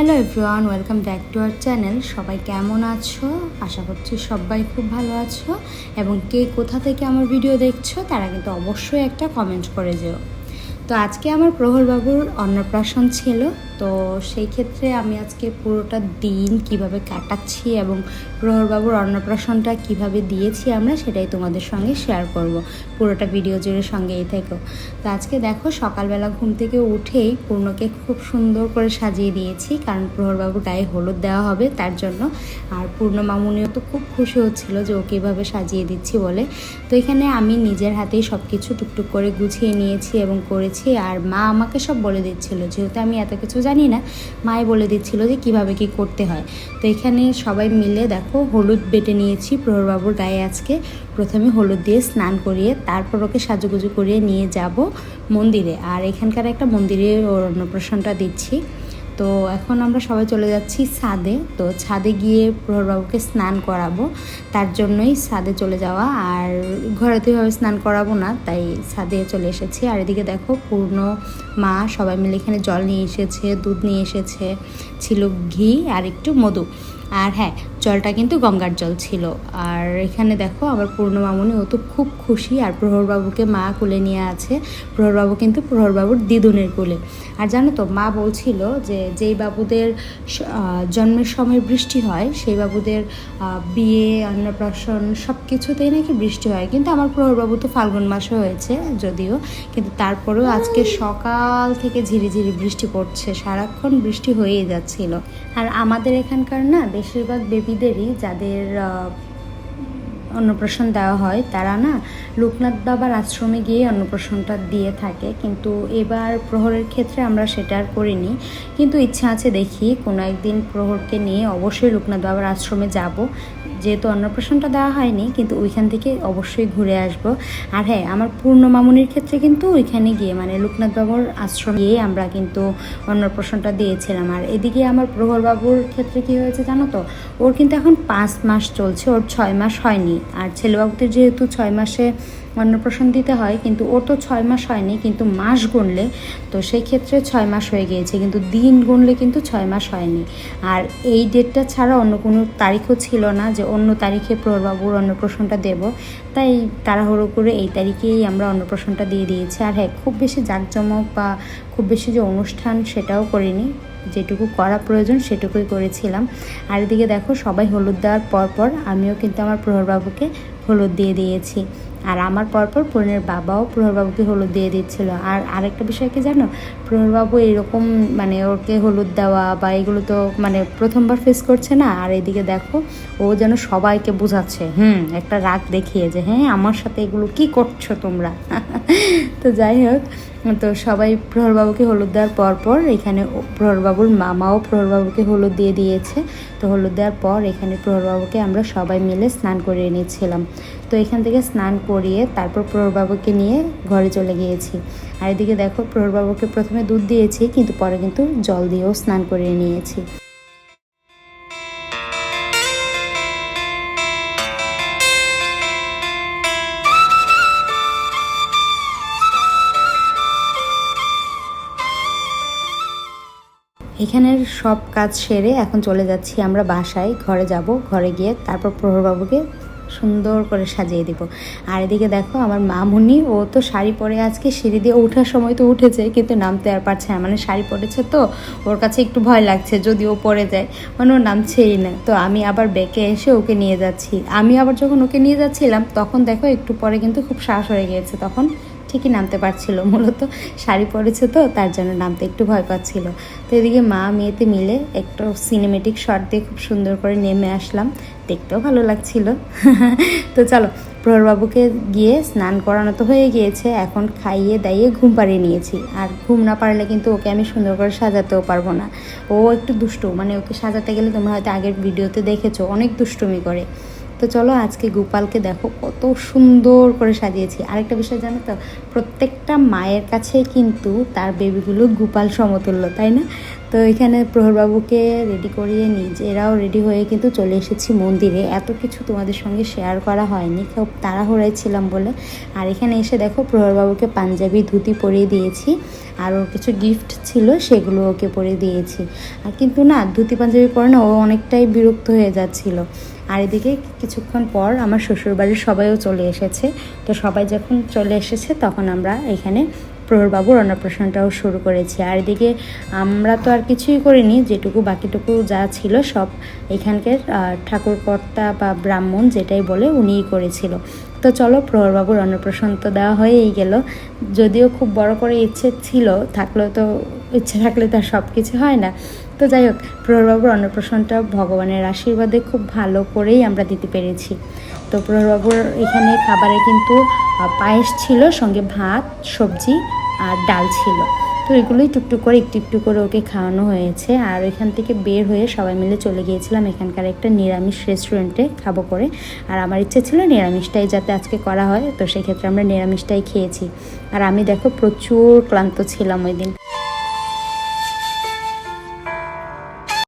Hello everyone welcome back to our channel সবাই কেমন আছো? আশা করছি সবাই খুব ভালো আছো। এবং কে কোথা থেকে আমার ভিডিও দেখছ, তারা কিন্তু অবশ্যই একটা কমেন্ট করে যেও। তো আজকে আমার প্রহরবাবুর অন্নপ্রাশন ছিল, তো সেই ক্ষেত্রে আমি আজকে পুরোটা দিন কীভাবে কাটাচ্ছি এবং প্রহরবাবুর অন্নপ্রাশনটা কীভাবে দিয়েছি আমরা সেটাই তোমাদের সঙ্গে শেয়ার করব। পুরোটা ভিডিও জুড়ে সঙ্গেই থেকো। তো আজকে দেখো সকালবেলা ঘুম থেকে উঠেই পূর্ণকে খুব সুন্দর করে সাজিয়ে দিয়েছি, কারণ প্রহরবাবুর গায়ে হলুদ দেওয়া হবে তার জন্য। আর পূর্ণ মামুনিও তো খুব খুশি হচ্ছিল যে ওকে এভাবে সাজিয়ে দিচ্ছি বলে। তো এখানে আমি নিজের হাতেই সব কিছু টুকটুক করে গুছিয়ে নিয়েছি এবং করেছি। আর মা আমাকে সব বলে দিচ্ছিল। যেহেতু আমি এত কিছু জানি না, মাই বলে দিচ্ছিল যে কীভাবে কি করতে হয়। তো এখানে সবাই মিলে দেখো হলুদ বেটে নিয়েছি প্রহরবাবুর গায়ে আজকে। প্রথমে হলুদ দিয়ে স্নান করিয়ে তারপর ওকে সাজুগুজু করিয়ে নিয়ে যাব মন্দিরে। আর এখানকার একটা মন্দিরে ওর অন্নপ্রাশনটা দিচ্ছি। তো এখন আমরা সবাই চলে যাচ্ছি ছাদে। তো ছাদে গিয়ে প্রহরবাবুকে স্নান করাবো। তার জন্যই ছাদে চলে যাওয়া। আর ঘরেতে ভাবে স্নান করাবো না, তাই ছাদে চলে এসেছি। আর এদিকে দেখো, পূর্ণ মা সবাই মিলে এখানে জল নিয়ে এসেছে, দুধ নিয়ে এসেছে, ছিল ঘি আর একটু মধু। আর হ্যাঁ জলটা কিন্তু গঙ্গার জল ছিল। আর এখানে দেখো, আমার পূর্ণ মামুনি, ও তো খুব খুশি। আর প্রহরবাবুকে মা কোলে নিয়ে আছে। প্রহরবাবু কিন্তু প্রহরবাবুর দিদুনের কোলে। আর জানো তো, মা বলছিল যে, যেই বাবুদের জন্মের সময় বৃষ্টি হয়, সেই বাবুদের বিয়ে, অন্নপ্রাশন সব কিছুতেই নাকি বৃষ্টি হয়। কিন্তু আমার প্রহরবাবু তো ফাল্গুন মাসে হয়েছে যদিও। কিন্তু তারপরেও আজকে সকাল থেকে ঝিরিঝিরি বৃষ্টি পড়ছে। সারাক্ষণ বৃষ্টি হয়েই যাচ্ছিল। আর আমাদের এখানকার না বেশিরভাগ বেবিদেরই যাদের অন্নপ্রাশন দেওয়া হয়, তারা না লোকনাথ বাবার আশ্রমে গিয়ে অন্নপ্রাশনটা দিয়ে থাকে। কিন্তু এবার প্রহরের ক্ষেত্রে আমরা সেটা আর করিনি। কিন্তু ইচ্ছা আছে দেখি কোনো একদিন প্রহরকে নিয়ে অবশ্যই লোকনাথ বাবার আশ্রমে যাব। যেহেতু অন্নপ্রাশনটা দেওয়া হয়নি, কিন্তু ওইখান থেকে অবশ্যই ঘুরে আসব। আর হ্যাঁ আমার পূর্ণ মামুনির ক্ষেত্রে কিন্তু ওইখানে গিয়ে মানে লোকনাথ বাবুর আশ্রম গিয়ে আমরা কিন্তু অন্নপ্রাশনটা দিয়েছিলাম। আর এদিকে আমার প্রহর বাবুর ক্ষেত্রে কি হয়েছে জানো তো? ওর কিন্তু এখন পাঁচ মাস চলছে, ওর ছয় মাস হয়নি। আর ছেলেবাবুদের যেহেতু ছয় মাসে অন্নপ্রাশন দিতে হয়, কিন্তু ওর তো ছয় মাস হয়নি, কিন্তু মাস গুনলে, তো সেই ক্ষেত্রে ছয় মাস হয়ে গিয়েছে, কিন্তু দিন গুনলে কিন্তু ছয় মাস হয়নি। আর এই ডেটটা ছাড়া অন্য কোনো তারিখও ছিল না যে অন্য তারিখে প্রহরবাবুর অন্নপ্রাশনটা দেব। তাই তাড়াহুড়ো করে এই তারিখেই আমরা অন্নপ্রাশনটা দিয়ে দিয়েছি। আর হ্যাঁ খুব বেশি জাঁকজমক বা খুব বেশি যে অনুষ্ঠান সেটাও করিনি। যেটুকু করা প্রয়োজন সেটুকুই করেছিলাম। আর এদিকে দেখো, সবাই হলুদ দেওয়ার পর পর আমিও কিন্তু আমার প্রহরবাবুকে হলুদ দিয়ে দিয়েছি। আর আমার পরপর পূর্ণের বাবাও প্রহরবাবুকে হলুদ দিয়ে দিচ্ছিল। আর আরেকটা বিষয় কি জানো? প্রহরবাবু এরকম মানে ওকে হলুদ দেওয়া বা এগুলো তো মানে প্রথমবার ফেস করছে না। আর এদিকে দেখো, ও যেন সবাইকে বোঝাচ্ছে, হুম, একটা রাগ দেখিয়ে যে হ্যাঁ আমার সাথে এগুলো কি করছ তোমরা? তো যাই হোক তো সবাই প্রহরবাবুকে হলুদ দেওয়ার পর পর এখানে প্রহরবাবুর মামাও প্রহরবাবুকে হলুদ দিয়ে দিয়েছে। তো হলুদ দেওয়ার পর এখানে প্রহরবাবুকে আমরা সবাই মিলে স্নান করিয়ে নিয়েছিলাম তো এখান থেকে স্নান করিয়ে তারপর প্রহরবাবুকে নিয়ে ঘরে চলে গিয়েছি। আর এদিকে দেখো, প্রহরবাবুকে প্রথমে দুধ দিয়েছি, কিন্তু পরে কিন্তু জল দিয়েও স্নান করিয়ে নিয়েছি। এখানের সব কাজ সেরে এখন চলে যাচ্ছি আমরা বাসায়। ঘরে যাব, ঘরে গিয়ে তারপর প্রহরবাবুকে সুন্দর করে সাজিয়ে দিব। আর এদিকে দেখো আমার মামুনি, ও তো শাড়ি পরে আজকে সিঁড়ি দিয়ে ওঠার সময় তো উঠেছে, কিন্তু নামতে আর পারছে না। মানে শাড়ি পরেছে তো, ওর কাছে একটু ভয় লাগছে, যদি ও পরে যায়। মানে ও নামছেই না। তো আমি আবার বেঁকে এসে ওকে নিয়ে যাচ্ছি। আমি আবার যখন ওকে নিয়ে যাচ্ছিলাম, তখন দেখো একটু পরে কিন্তু খুব সাহস হয়ে গিয়েছে তখন। ঠিকই নামতে পারছিল, মূলত শাড়ি পরেছে তো, তার জন্য নামতে একটু ভয় পাচ্ছিল। তো এদিকে মা, মেয়েতে মিলে একটু সিনেমেটিক শট দিয়ে খুব সুন্দর করে নেমে আসলাম। দেখতেও ভালো লাগছিল। তো চলো, প্রহরবাবুকে গিয়ে স্নান করানো তো হয়ে গিয়েছে, এখন খাইয়ে দাইয়ে ঘুম পাড়িয়ে নিয়েছি। আর ঘুম না পারলে কিন্তু ওকে আমি সুন্দর করে সাজাতেও পারব না। ও একটু দুষ্টু মানে ওকে সাজাতে গেলে তোমরা হয়তো আগের ভিডিওতে দেখেছ, অনেক দুষ্টুমি করে। তো চলো আজকে গোপালকে দেখো কত সুন্দর করে সাজিয়েছি। আরেকটা বিষয় জানো তো, প্রত্যেকটা মায়ের কাছে কিন্তু তার বেবিগুলো গোপাল সমতুল্য, তাই না? তো এখানে প্রহরবাবুকে রেডি করিয়ে নিজেরাও রেডি হয়ে কিন্তু চলে এসেছি মন্দিরে। এত কিছু তোমাদের সঙ্গে শেয়ার করা হয়নি, খুব তাড়াহুড়ায় ছিলাম বলে। আর এখানে এসে দেখো প্রহরবাবুকে পাঞ্জাবি ধুতি পরিয়ে দিয়েছি, আর ওর কিছু গিফট ছিল সেগুলো ওকে পরিয়ে দিয়েছি। আর কিন্তু না, ধুতি পাঞ্জাবি পরে না ও অনেকটাই বিরক্ত হয়ে যাচ্ছিল। আর এদিকে কিছুক্ষণ পর আমার শ্বশুরবাড়ির সবাইও চলে এসেছে। তো সবাই যখন চলে এসেছে, তখন আমরা এখানে প্রহরবাবুর অন্নপ্রাশনটাও শুরু করেছি। আর এদিকে আমরা তো আর কিছুই করিনি, যেটুকু বাকিটুকু যা ছিল সব এখানকার ঠাকুরকর্তা বা ব্রাহ্মণ যেটাই বলে উনিই করেছিল। তো চলো প্রহরবাবুর অন্নপ্রাশন তো দেওয়া হয়েই গেল। যদিও খুব বড় করে ইচ্ছে ছিল, থাকলেও তো ইচ্ছে থাকলে তো আর সব কিছু হয় না। তো যাই হোক, প্রহরবাবুর অন্নপ্রাশনটা ভগবানের আশীর্বাদে খুব ভালো করেই আমরা দিতে পেরেছি। তো প্রহরবাবুর এখানে খাবারে কিন্তু পায়েস ছিল, সঙ্গে ভাত, সবজি আর ডাল ছিল। তো এগুলোই টুকটুক করে একটু একটু করে ওকে খাওয়ানো হয়েছে। আর ওইখান থেকে বের হয়ে সবাই মিলে চলে গিয়েছিলাম এখানকার একটা নিরামিষ রেস্টুরেন্টে খাব করে। আর আমার ইচ্ছে ছিল নিরামিষটাই যাতে আজকে করা হয়, তো সেক্ষেত্রে আমরা নিরামিষটাই খেয়েছি। আর আমি দেখো প্রচুর ক্লান্ত ছিলাম ওই দিন